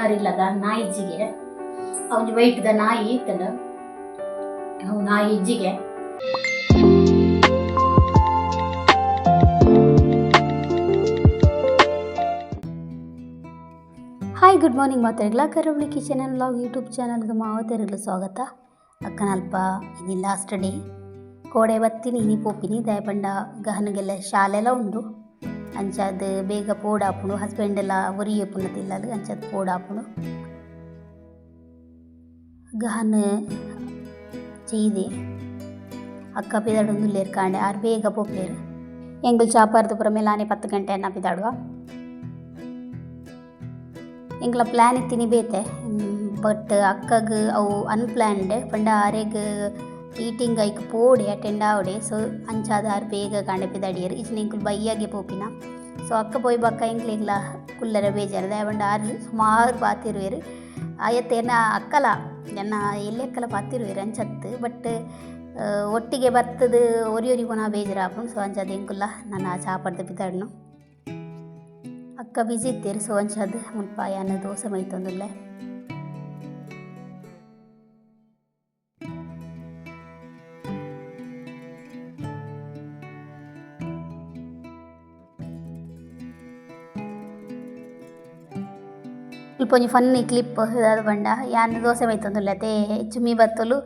Owner ಇಲ್ಲದ ನಾಯಿ ಇಜ್ಜಿಗೆ ಅವನ ವೈಟ್ದ ನಾಯಿ ಇತ್ತಲ್ಲ ನಾಯಿ ಇಜ್ಜಿಗೆ ಹಾಯ್ ಗುಡ್ ಮಾರ್ನಿಂಗ್ ಮಾತಾಡಲ Karavali kitchen and log YouTube ಚಾನಲ್ಗೆ ಮಾವತೆರಗಲು ಸ್ವಾಗತ. ಅಕ್ಕನಲ್ಪ ಇನ್ನಿ ಲಾಸ್ಟ್ ಡೇ ಕೋಡೆ ಬತ್ತಿನಿ, ಇನಿ ಪೋಪಿನಿ ದಯಪಂಡ ಗಹನಗೆಲ್ಲ ಶಾಲೆಲ್ಲ ಉಂಡು ಅಂಚಾದ್ ಬೇಗ ಪೋಡಾಪುಣು ಹಸ್ಬೆಂಡ್ ಎಲ್ಲ ಒರಿಯೆ ಪುಣ್ಣತಿಲ್ಲಲು ಅಂಚಾದ್ ಪೋಡಾಪುಣು ಗಹನ್ ചെയ്തേ ಅಕ್ಕ ಪಿದಾಡೊಂದು ಲೇರ್ಕಾಂಡೆ ಆರು ಬೇಗ ಪೋಪೇರು ಎಂಗುಲ್ ಚಾಪಾರ್ದು ಪುರ ಮೇಲಾನೆ ಪತ್ತು ಗಂಟೆ ಅನ್ನ ಪಿದಾಡುವ ಎಂಗ್ಲ ಪ್ಲ್ಯಾನ್ ಇತ್ತಿನಿ ಬೇತೆ ಬಟ್ ಅಕ್ಕಗ್ ಅವು ಅನ್ಪ್ಲ್ಯಾನ್ಡ್ ಪಂಡ ಆರೆಗ್ ಈಟಿಂಗ್ ಐಕ್ ಪೋಡೆ ಅಟೆಂಡ್ ಆವಡೆ ಸೊ ಅಂಚಾದ ಆರು ಬೇಗ ಕಾಂಡೆ ಪಿದಾಡಿಯರು ಇಚ್ಚಿನ ಎಂಕುಲ್ ಬೈಯಾಗೆ ಪೋಪಿನ ಸೊ ಅಕ್ಕ ಪೋಯ್ ಬಕ್ಕ ಎಂಕ್ಲೆಗ್ಲ ಕುಲ್ಲರ ಬೇಜಾರು ದಯವಂಡ ಆರು ಸುಮಾರು ಪಾತಿರುವೆರು ಆಯತ್ತೇನ ಅಕ್ಕಲ ಎನ್ನ ಎಲ್ಲೆಕ್ಕಲ ಪಾತಿರುವೆರು ಅಂಚತ್ತು ಬಟ್ ಒಟ್ಟಿಗೆ ಬರ್ತದು ಒರಿ ಒರಿ ಪುನಃ ಬೇಜಾರು ಆಪುಂಡು ಸೊ ಅಂಚದ ಎಂಕುಲ್ಲ ನನ್ನ ಚಾಪಡ್ದು ಪಿದಾಡ್ನು ಅಕ್ಕ ಬಿಜಿ ಇತ್ತೀರು ಸೊ ಅಂಚದ್ ಮುಲ್ಪ ಯಾನ ದೋಸೆ ಮೈತೊಂದುಲ್ಲೆ ಸ್ವಲ್ಪ ಒಂಜಿ ಫನ್ನಿ ಕ್ಲಿಪ್ ದಾದ ಪಂಡ ಯಾನ್ ದೋಸೆ ಮೈತೊಂದುಲ್ಲೆ ಅತೆ ಚುಮ್ಮಿ ಬತ್ತಲು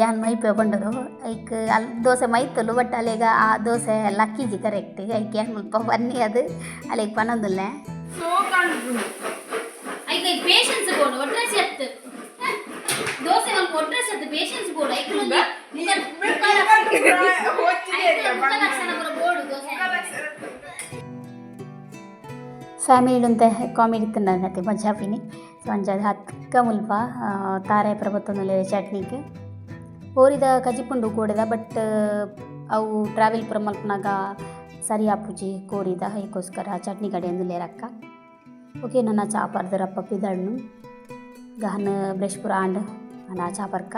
ಯಾನ್ ಮೈಪೆ ಪಂಡದು ಐಕ್ ಅಲ್ಲಿ ದೋಸೆ ಮೈತಲು ಬಟ್ ಅಲೆಗ ಆ ದೋಸೆ ಲಕ್ಕಿಜಿ ಕರೆಕ್ಟ್ ಐಕ್ ಯಾನ್ ಮುಲ್ಪ ಫನ್ನಿ ಅದು ಅಲೆಗ್ ಪನೊಂದುಲ್ಲೆ ಐಕೆ ಪೇಷನ್ಸ್ ಬೋರ್ಡ್ ಒಟ್ರೆ ಸೆತ್ ದೋಸೆ ಒಂದು ಒಟ್ರೆ ಸೆತ್ ಪೇಷನ್ಸ್ ಬೋರ್ಡ್ ಐಕೆ ಒಂದು ಲಕ್ಷಣ ಬರೋ ಬೋರ್ಡ್ ದೋಸೆ ಫ್ಯಾಮಿಲಿಡುಂತೆ ಕಾಮಿಡಿ ತಿನ್ನತ್ತೆ ಮಜಾ ಪಿನಿ ಸೊ ಅಂಜಾದ ಹಕ್ಕ ಮುಲ್ಪ ಆ, ತಾರೆ ಪ್ರಭುತ್ವದಲ್ಲಿ ಚಟ್ನಿಗೆ. ಓರಿದ ಕಜಿಪುಂಡು ಕೂಡಿದ ಬಟ್ ಅವು ಟ್ರಾವೆಲ್ ಪುರ ಮಲ್ಪನಾಗ ಸರಿ ಆಪುಜಿ ಕೋರಿದ ಅದಕ್ಕೋಸ್ಕರ ಚಟ್ನಿ ಕಡೆ ಒಂದು ಲೇರಕ್ಕ. ಓಕೆ ನನ್ನ ಚಾಪರ್ದ ರಪ್ಪ ಪಿದಣ್ಣು ಗಹನ ಬ್ರಷ್ ಪುರ ಆಂಡ್ ನನ್ನ ಚಾಪರ್ಕ.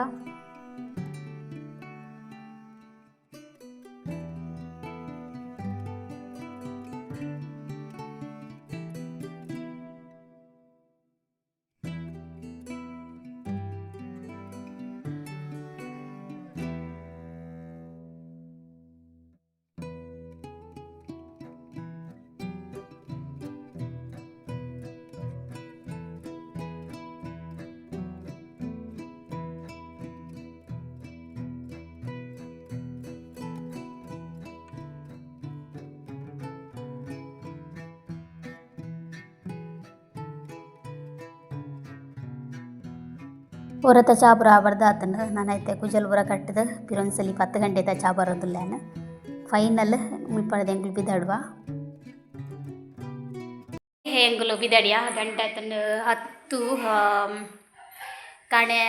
ಹೊರತ ಚಾಪುರ ಐತೆ ನಾನೈತೆ ಕುಜಲ್ಪುರ ಕಟ್ಟದ. ಪಿರೊಂದ್ಸಲಿ ಪತ್ತು ಗಂಟೆದ ಚಾ ಬರೋದಿಲ್ಲೇನ ಫೈನಲ್ ಮುಲ್ಪಡದ ಎಂಗ್ಳು ಬಿದ್ದಾಡುವ? ಎಂಗುಲು ಬಿದಾಡಿಯ ಗಂಟೆ ಆತಂದು ಹತ್ತು ಕಾಣೆ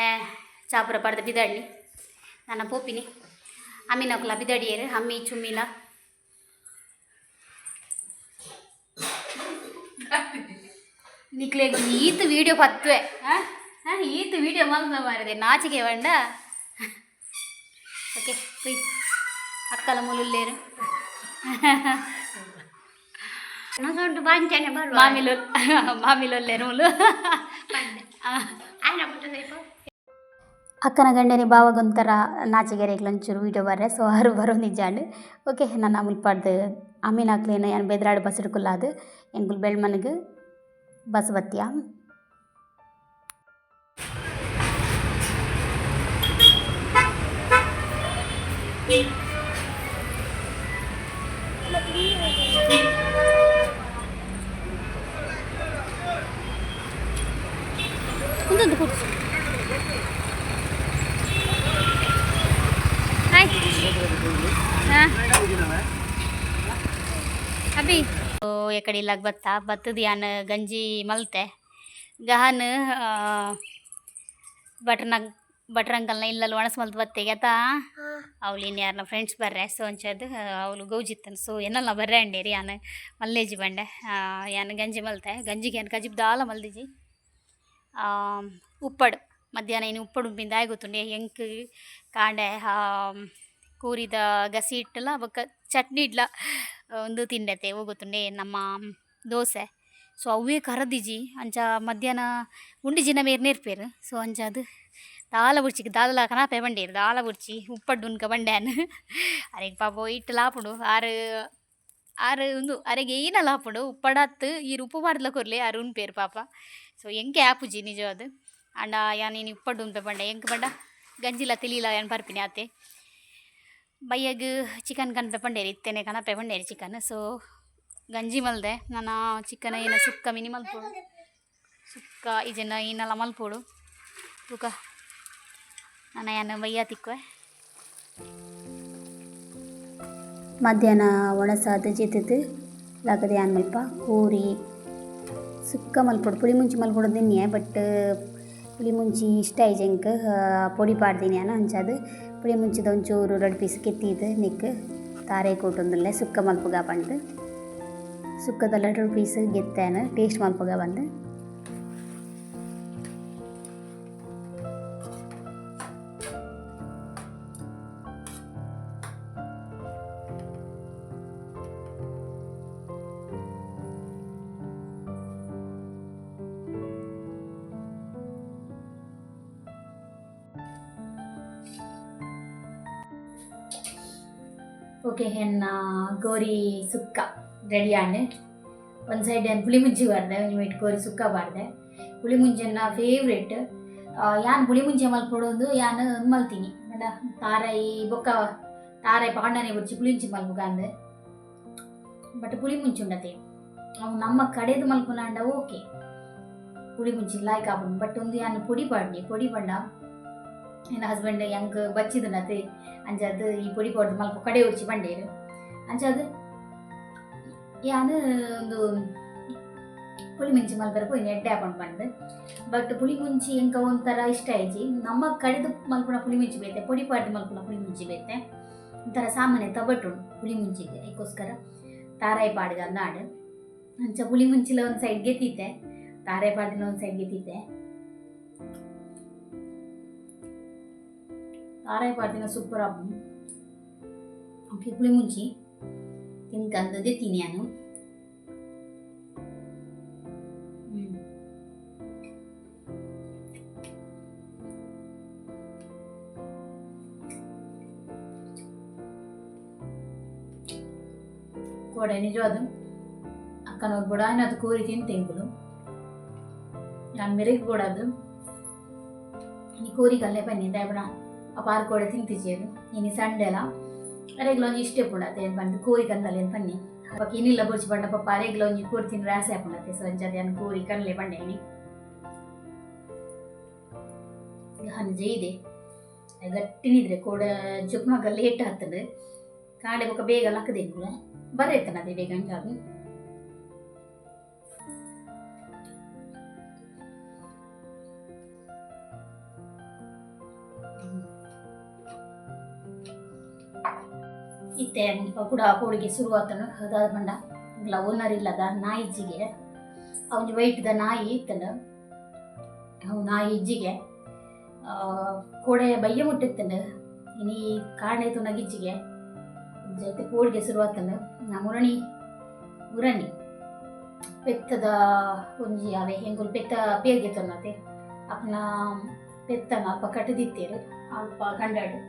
ಚಾಪುರ ಪಡೆದ ಬಿದಾಡಿ ನನ್ನ ಪೋಪಿನಿ. ಅಮ್ಮಿನಕುಲ ಬಿದಾಡಿಯರು ಅಮ್ಮಿ ಚುಮ್ಮಿಲ. ನಿಕ್ಲೆಗ್ ಈತ ವೀಡಿಯೋ ಪತ್ತುವೆ ಹಾಂ? ಈತ ವೀಡಿಯೋ ಮಲ್ದ ಮಾರಿದೆ ನಾಚಿಕೆ ಬಂಡ ಓಕೆ ಫ್ರೀ ಅಕ್ಕಲ ಮುಲುಲ್ಲೇರು ನನ್ನದೊಂದು ಬಾಂಚನೆ ಬರುವ ಮಾಮಿಲು ಮಾಮಿಲೊಲ್ಲೇರು ಮುಲು ಆಯ್ನ ಬಿಟ್ಟು ಸ್ವಲ್ಪ ಅಕ್ಕನ ಗಂಡನಿ ಬಾವಾಗೊಂಥರ ನಾಚಿಗೆರೆಗೆ ಒಂಚೂರು ವೀಡಿಯೋ ಬರ್ರೆ ಸೊ ಅವರು ಬರೋ ನಿಜಾಂಡು ಓಕೆ ನನ್ನ ಮುಲ್ಪಾಡ್ದು ಅಮ್ಮಿನ ಹಾಕ್ಲೇನ ಏನು ಬೆದ್ರಾಡು ಬಸ್ ಹಿಡ್ಕೊಲ್ಲಾದು ಎಂಗುಲ್ ಬೆಳ್ಮನ್ಗೆ ಬಸ್ ಬತ್ತಿಯ ಅಭಿ ಓ ಎಕಡೆ ಇಲ್ಲಾಗ ಬತ್ತ ಬತ್ತದ ಯಾನ್ ಗಂಜಿ ಮಲ್ತೆ ಗಹನ್ ಬಟ್ರನ ಭಟ್ರ ಅಂಕಲ್ನ ಇಲ್ಲಲ್ಲಿ ಒಣಸ್ ಮಲ್ತು ಬತ್ತೆಗೆ ಆತ ಅವ್ಲು ಇನ್ನು ಯಾರನ್ನ ಫ್ರೆಂಡ್ಸ್ ಬರ್ರೆ ಸೊ ಅಂಚದು ಅವಳು ಗೌಜಿತ್ತನ್ ಸೊ ಏನಲ್ಲ ಬರ್ರೆ ಅಂಡೇರಿ ಯಾನ ಮಲ್ಲೇಜಿ ಬಂಡೆ. ಯಾನ್ ಗಂಜಿ ಮಲ್ತೆ ಗಂಜಿಗೆ ಏನು ಕಜಿಬ್ ದಾಲ ಮಲ್ದಿಜಿ? ಉಪ್ಪಡು ಮಧ್ಯಾಹ್ನ ಏನು ಉಪ್ಪಡು ಉಪ್ಪಿಂದ ಆಗೋತುಂಡೆ ಎಂಕ್ ಕಾಂಡೆ ಕೂರಿದ ಗಸಿ ಇಟ್ಟಲ್ಲ ಬೊಕ್ಕ ಚಟ್ನಿ ಇಡ್ಲ ಒಂದು ತಿಂಡತೆ ಹೋಗುತ್ತುಂಡೆ ನಮ್ಮ ದೋಸೆ. ಸೊ ಅವೇ ಕರದಿಜಿ ಅಂಚ ಮಧ್ಯಾಹ್ನ ಉಂಡಿ ಜಿನ ಮೇರ್ ನೇರ್ಪೇರು ಸೊ ಅಂಚ ಅದು ಕನಾಪೆ ಬಂಡೇರು ದಾಲ ಬುಡ್ಚಿ ಉಪ್ಪಡ್ಡು ಉನ್ಕ ಬಂಡ್ಯಾನ್. ಅರೆಗ್ ಪಾಪ, ಇಟ್ಟು ಲಾಪುಡು. ಆರು ಒಂದು, ಅರೆಗೆ ಏನ ಲಾಪುಡು? ಉಪ್ಪಡತ್ತು ಈ ಉಪ್ಪು ಮಾಡ್ಲ ಕೊರ್ಲೆ ಆರು ಉನ್ಪೇರು ಪಾಪ. ಸೊ ಎಂಕೆ ಆಪುಜಿ ನಿಜ ಅದು? ಅಂಡ ಯಾನ್ ನೀನು ಉಪ್ಪಡ್ಡು ಉನ್ಪೆ ಬಂಡೆ. ಎಂಕ್ ಬಂಡ? ಗಂಜಿಲ ತಿಳಿಲ ಏನ್ ಬರ್ಪಿನಿ ಆತೆ. ಬಯ್ಯಗ್ ಚಿಕನ್ ಕನ್ಪೆ ಪಂಡೇರಿ ಇತ್ತೇನೆ ಕನಪೆ ಪಂಡೇರಿ ಚಿಕನ್. ಸೊ ಗಂಜಿ ಮಲ್ದೆ. ನಾನು ಚಿಕನ್ ಏನ ಸುಕ್ಕ ಮಿನಿ ಮಲ್ಪೋಡು. ಸುಕ್ಕ ಈಜನ ಏನೆಲ್ಲ ಮಲ್ಪೋಡು. ತೂಕ. ನಾನು ಏನು ತಿಕ್ಕುವೆ. ಮಧ್ಯಾಹ್ನ ಒಣಸಾದ ಜಿತ್ತದು ಲಾಗದೆ ಆನ್ ಮಲ್ಪ ಕೂರಿ ಸುಕ್ಕ ಮಲ್ಪೊಡು ಪುಳಿ ಮುಂಚಿ ಮಲ್ಪೊಡು ದಿನ್ಯೆ ಬಟ್ ಪುಳಿ ಮುಂಚಿ ಇಷ್ಟ ಆಯ್ಜಂಕ ಪೊಡಿ ಪಾಡ್ದೀನಿ ಅನ್ನ ಅಂಚಾದು. ಪುಳಿ ಮುಂಚಿದ ಒಂಚೂರು ಎರಡು ಪೀಸ್ ಕೆತ್ತಿದ್ದು ನಿಕ್ ತಾರೆ ಕೊಟ್ಟೊಂದುಲ್ಲೆ ಸುಕ್ಕ ಮಲ್ಪುಗ ಬಂದು ಸುಕ್ಕದಲ್ಲ ಎರಡು ಪೀಸ್ ಗೆತ್ತೇನು ಟೇಸ್ಟ್ ಮಲ್ಪುಗ ಬಂದು. ಓಕೆ ಹೆನ್ನ ಗೋರಿ ಸುಕ್ಕ ರೆಡಿ ಆಂಡೆ ಒಂದು ಸೈಡ್ ಏನು ಪುಳಿ ಮುಂಚಿ ಬಾರ್ದೆ ಒಂದು ಮಿಟ್ ಗೋರಿ ಸುಕ್ಕ ಬಾರ್ದೆ ಪುಳಿ ಮುಂಚೆನ ಫೇವ್ರೇಟ್ ಯಾನ್ ಪುಳಿ ಮುಂಚೆ ಮಲ್ಪೊಡೊಂದು ಯಾನ್ ಮಲ್ತೀನಿ ಅಂಡ ತಾರಾಯಿ ಬೊಕ್ಕ ತಾರಾಯಿ ಪಾಂಡನೆ ಬುಡ್ಚಿ ಪುಳಿ ಮುಂಚಿ ಮಲ್ಪುಗ ಅಂದೆ ಬಟ್ ಪುಳಿ ಮುಂಚಿ ಉಂಡತೆ ಅವು ನಮ್ಮ ಕಡೆದು ಮಲ್ಪುನಾಂಡ ಓಕೆ ಪುಳಿ ಮುಂಚಿ ಲಾಯ್ಕ್ ಆಪುಂಡು ಬಟ್ ಒಂದು ಯಾನ್ ಪೊಡಿ ಪಾಡ್ನಿ ಪೊಡಿ ಪಂಡ ನನ್ನ ಹಸ್ಬೆಂಡ್ ಹೆಂಗ್ ಬಚ್ಚಿದನತೆ ಅಂಚದು ಈ ಪೊಡಿ ಪೌಡ್ರ್ ಮಲ್ಪ ಕಡೆ ಉಡ್ಚಿ ಬಂಡೇರು ಅಂಚದು ಯಾನು ಒಂದು ಪುಳಿ ಮುಂಚಿ ಮಲ್ಪರ ಪೋಯಿ ಎಡ್ಡೆ ಹಾಕೊಂಡು ಬಂದು. ಬಟ್ ಪುಳಿ ಮುಂಚಿ ಎಂಕ ಒಂಥರ ಇಷ್ಟ ಆಯ್ಜಿ ನಮ್ಮ ಕಡೆದು ಮಲ್ಪುನ ಪುಳಿ ಮುಂಚಿ ಬೇತೆ, ಪೊಡಿ ಪಾಡ್ದು ಮಲ್ಪುನ ಪುಳಿ ಮುಂಚಿ ಬೇತೆ. ಒಂಥರ ಸಾಮಾನ್ಯ ತಬಟ್ಟು ಪುಳಿ ಮುಂಚಿಗೆ ಅದಕ್ಕೋಸ್ಕರ ತಾರಾಯಿ ಪಾಡ್ಗ ನಾಡು. ಅಂಚ ಪುಳಿ ಮುಂಚಿಲ ಒಂದು ಸೈಡ್ ಗೆತ್ತಿದ್ದೆ. ತಾರಾಯಿ ಪಾಡ್ದಿನ ಒಂದು ಸೈಡ್ ಗೆತ್ತಿದ್ದೆ. ತಾರಾಯಿ ಪಾಡ್ದಿನ ಸೂಪರ್ ಆಪು ಓಕೆ ಪುಳಿ ಮುಂಚಿ ತಿನ್ಕಂದದೆ ತಿನಿ ನಾನು ಹ್ಮ್. ಕೋಡೆ ನಿಜವಾದ ಅಕ್ಕನ ಕೂಡ ಅದು ಕೋರಿ ತಿಂತೆಂಗುಲು ನಾನು ಮೆರಗಿ ಕೂಡದು ಈ ಕೋರಿಗಲ್ಲೇ ಬನ್ನಿ ದಯಬೇಡ ಆ ಪಾರ್ ಕೂಡ ತಿಂತಿದ್ದೇನು ಇನ್ನು ಸಂಡೆ ಅಲ್ಲ. ಅರೆಗ್ಲ ಒಂಜಿ ಇಷ್ಟೇ ಪುಡತೆ ಬಂದು ಕೋರಿ ಕಂದಲೆ ಬನ್ನಿ. ಅವಾಗ ಏನಿಲ್ಲ ಬೊರ್ಚಿ ಬಂಡ ಪಪ್ಪ ಅರೆಗ್ಲ ಒಂಜಿ ಕೋರಿ ತಿಂದ್ರೆ ರಾಸೆ ಹಾಕೊಂಡತೆ ಸೊ ಅಂಚದೆ ಅನ್ ಕೋರಿ ಕನ್ಲೆ ಬಂಡೇನಿ ಹಂಜೆ ಇದೆ. ಗಟ್ಟಿನಿದ್ರೆ ಕೋಡ ಜುಕ್ಮಗ ಲೇಟ್ ಆಗ್ತದೆ ಕಾಡೆ ಬೊಕ್ಕ ಬೇಗ ಲಕ್ಕದೇಕುಲ ಬರೈತನ ಅದೇ ಬೇಗ ಅಂಚಾದು ಇತ್ತೆ ಕೂಡ ಕೋಡಿಗೆ ಶುರುವಾತನು ಅದಾದ ಬಂಡ? ಓನರ್ ಇಲ್ಲದ ನಾಯಿ ಇಜ್ಜಿಗೆ. ಅವನು ವೈಟ್ದ ನಾಯಿ ಇತ್ತಲ್ಲ? ಅವು ನಾಯಿ ಇಜ್ಜಿಗೆ. ಕೋಡೆ ಬಯ್ಯ ಮುಟ್ಟಿತ್ತಂಡ ಇನಿ ಕಾಣಾಯ್ತು ನಗಿಜ್ಜಿಗೆ ಜೊತೆ ಕೋಡಿಗೆ ಶುರುವಾತಂಡ ಮುರಣಿ ಮುರಣಿ ಪೆತ್ತದ ಒಂಜಿ ಅವೆ ಹೆಂಗು ಪೆತ್ತ ಪೇರ್ಗೆ ತೊನ್ನತೆ ಅಪ್ಪನ ಪೆತ್ತನ ಅಲ್ಪ ಕಟ್ಟದಿತ್ತೇರು ಅಪ್ಪ ಕಂಡಾಡು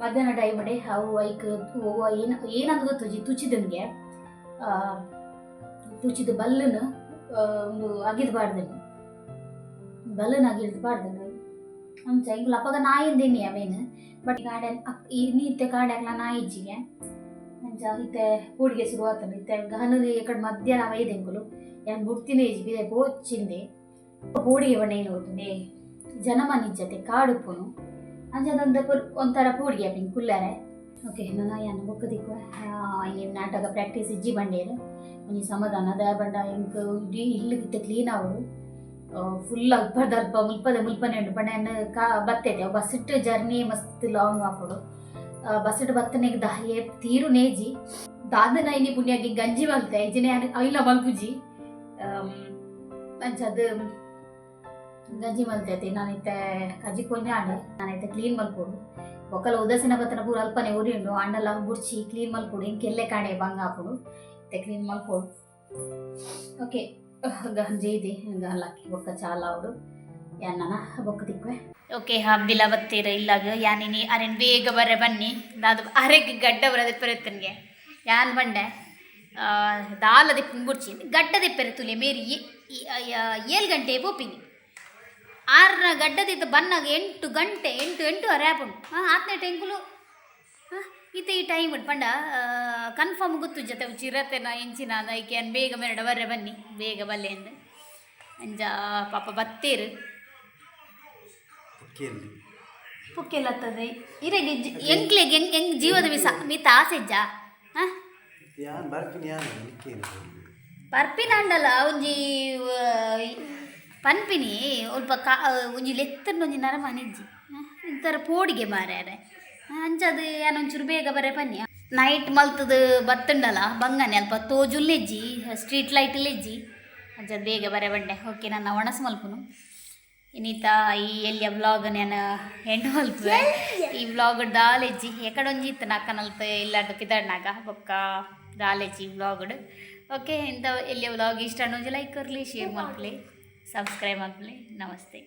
ಮಧ್ಯಾಹ್ನ ಟೈಮಡೆ ಅವು ಐಕ್ ಓವ ಏನ ಏನಂತ ಗೊತ್ತುಜಿ ತುಚಿದನ್ಗೆ ತುಚಿದ ಬಲ್ಲನ ಒಂದು ಅಗಿದ್ ಬಾರ್ದನು ಬಲ್ಲನ ಅಗಿದ್ ನಮ್ಮ ಇಂಗ್ಲ ಅಪ್ಪಗ ನಾಯಿಂದೇನಿ ಅವೇನು. ಬಟ್ ಕಾಡೆ ಈ ನೀತೆ ಕಾಡ್ಯಾಕ್ಲ ನಾಯಿ ಇಜ್ಜಿಗೆ. ಅಂಚ ಇತ್ತೆ ಹೂಡಿಗೆ ಶುರುವಾತನು, ಇತ್ತೆ ಗಹನರಿ ಕಡೆ ಮಧ್ಯಾಹ್ನ ವೈದೆಂಕುಲು ಯಾನ್ ಬುಡ್ತಿನ ಇಜ್ಜಿ ಬಿದೆ ಪೋಚಿಂದೆ ಹೂಡಿಗೆ ಬಣ್ಣ ಏನು ಗೊತ್ತುಂಡೆ ಜನಮ ನಿಜತೆ ಕಾಡುಪ್ಪುನು. ಅಂಚದೊಂದು ಪುರ್ ಒಂಥರ ಪೂಡಿಗೆ ಪಿಂಗ್ ಕುಲ್ಲರೆ ಓಕೆ ನನ್ನ ಯಾನ ಬುಕ್ ದಿಕ್ಕು ಈ ನಾಟಕ ಪ್ರಾಕ್ಟೀಸ್ ಇಜ್ಜಿ ಬಂಡೇರು ಒಂಜಿ ಸಮಾಧಾನ ದಯ ಬಂಡ ಎಂಕ್ ಇಡೀ ಇಲ್ಲು ಗಿತ್ತ ಕ್ಲೀನ್ ಆವಡು ಫುಲ್ ಅಲ್ಪ ದಲ್ಪ ಮುಲ್ಪದ ಮುಲ್ಪನೆ ಉಂಡು ಎನ್ನ ಕಾ ಬತ್ತೈತೆ ಬಸ್ಸಿಟ್ ಜರ್ನಿ ಮಸ್ತ್ ಲಾಂಗ್ ಆಪುಡು ಬಸ್ಸಿಟ್ ಬತ್ತನೆಗ್ ದಾಯೆ ತೀರು ನೇಜಿ ದಾದನ ಇನಿ ಪುಣ್ಯಾಗಿ ಗಂಜಿ ಮಲ್ತೆ ಇಜಿನೆ ಐಲ ಮಲ್ಪುಜಿ ಅಂಚದು ಗಂಜಿ ಮಲ್ತೈತಿ, ನಾನೈತೆ ಕಜ್ಜಿ ಕೊಂಜ ಆಂಡ ನಾನೈತೆ ಕ್ಲೀನ್ ಮಲ್ಪೋಡು ಒಕ್ಕಲ ಉದಸಿನ ಬತ್ತನ ಪೂರ ಅಲ್ಪನೆ ಉರಿಂಡು ಅಂಡಲ ಬುಡ್ಚಿ ಕ್ಲೀನ್ ಮಲ್ಪೋಡು ಕೆಲ್ಲೆ ಕಾಣೆ ಬಂಗ ಹಾಕೊಡು. ಇತ್ತೆ ಕ್ಲೀನ್ ಮಲ್ಪೋಡು ಓಕೆ, ಗಂಜಿ ಇದೆ ಗಲ್ಲಕ್ಕಿ ಬೊಕ್ಕ ಚಾಲ ಅವಡು. ಎನ್ನನ ಬೊಕ್ಕ ತಿಕ್ವೆ ಓಕೆ ಹಬ್ಬಿಲ ಬತ್ತೀರ ಇಲ್ಲಾಗ? ಯಾನಿನಿ ಅರೆನ್ ಬೇಗ ಬರ್ರೆ ಬನ್ನಿ. ಅದು ಅರೆಗೆ ಗಡ್ಡ ಬರದೆ ಪೆರೆತ್ತನ್ಗೆ ಯಾನ್ ಬಂಡೆ? ದಾಲ ದಿಪ್ಪಿನ ಬುಡ್ಚಿ ಗಡ್ಡ ದಿಪ್ಪೆರೆ ತುಲೆ, ಮೇರಿ ಏಳು ಗಂಟೆ ಪೋಪಿನಿ. ಆರ್ನ ಗಡ್ಡದಿದ್ದ ಬನ್ನಾಗ ಎಂಟು ಗಂಟೆ ಎಂಟು ಎಂಟು ಅರೆ ಆಪುಂಡು ಹಾಂ ಆತ್ನೇ ಟೆಂಕುಲು ಈತ ಈ ಟೈಮ್ ಪಂಡ ಕನ್ಫರ್ಮ್ ಗೊತ್ತು ಜೊತೆ ಚಿರತೆನ ಎಂಚಿನ ಅದಕ್ಕೆ ಬೇಗ ಮೆರಡ ಬರ್ರೆ ಬನ್ನಿ. ಬೇಗ ಬಲ್ಲೆ ಅಂದ ಅಂಜ ಪಾಪ ಬತ್ತೇರು. ಪುಕ್ಕೆಲತ್ತದೆ ಪುಕ್ಕೆಲ್ಲತ್ತದೆ ಇರೆಗೆ ಎಂಕ್ಲೆಗೆ ಹೆಂಗ್ ಹೆಂಗ್ ಜೀವದ ವಿಸ ಮಿತ ಆಸೆಜ್ಜ? ಹಾಂ ಒಂಜಿ ಆ, ಪನ್ಪಿನಿ ಒಲ್ಪ ಕಾ ಒಂಜಿ ಒಂಜಿ ನರಮನಿಜ್ಜಿ ಇಂಥರ ಪೋಡಿಗೆ ಮಾರ್ಯಾರೆ ಅಂಚದು ಏನೊಂಚೂರು ಬೇಗ ಬರೆ ಬನ್ನಿ ನೈಟ್ ಮಲ್ತದು ಬತ್ತುಂಡಲ ಬಂಗನೆ ಅಲ್ಪ ತೋಜುಲ್ಲೆಜ್ಜಿ ಸ್ಟ್ರೀಟ್ ಲೈಟ್ ಲೆಜ್ಜಿ ಅಂಚದು ಬೇಗ ಬರೆ ಬಂಡೆ. ಓಕೆ ನನ್ನ ಒಣಸು ಮಲ್ಪುನು. ಇನ್ನಿತ ಈ ಎಲ್ಲಿಯ ವ್ಲಾಗ್ ನಾನು ಹೆಣ್ಣು ಮಲ್ಪುವೆ. ಈ ವ್ಲಾಗ್ ದಾಲೆಜ್ಜಿ ಎಕಡೊಂಜಿ ಇತ್ತು ನಕ್ಕನಲ್ಪ ಇಲ್ಲಾರ್ದು ಪಿದಾಡ್ನಾಗ ಬೊಕ್ಕ ದಾಲೆಜ್ಜಿ ವ್ಲಾಗ್ಡ್ ಓಕೆ ಇಂಥ ಎಲ್ಲಿಯ ವ್ಲಾಗ್ ಇಷ್ಟ ಅನ್ನೋದು ಲೈಕ್ ಕೊರ್ಲಿ ಶೇರ್ ಮಾಡ್ಲಿ సబ్స్క్రైబ్ అవ్వండి నమస్తే.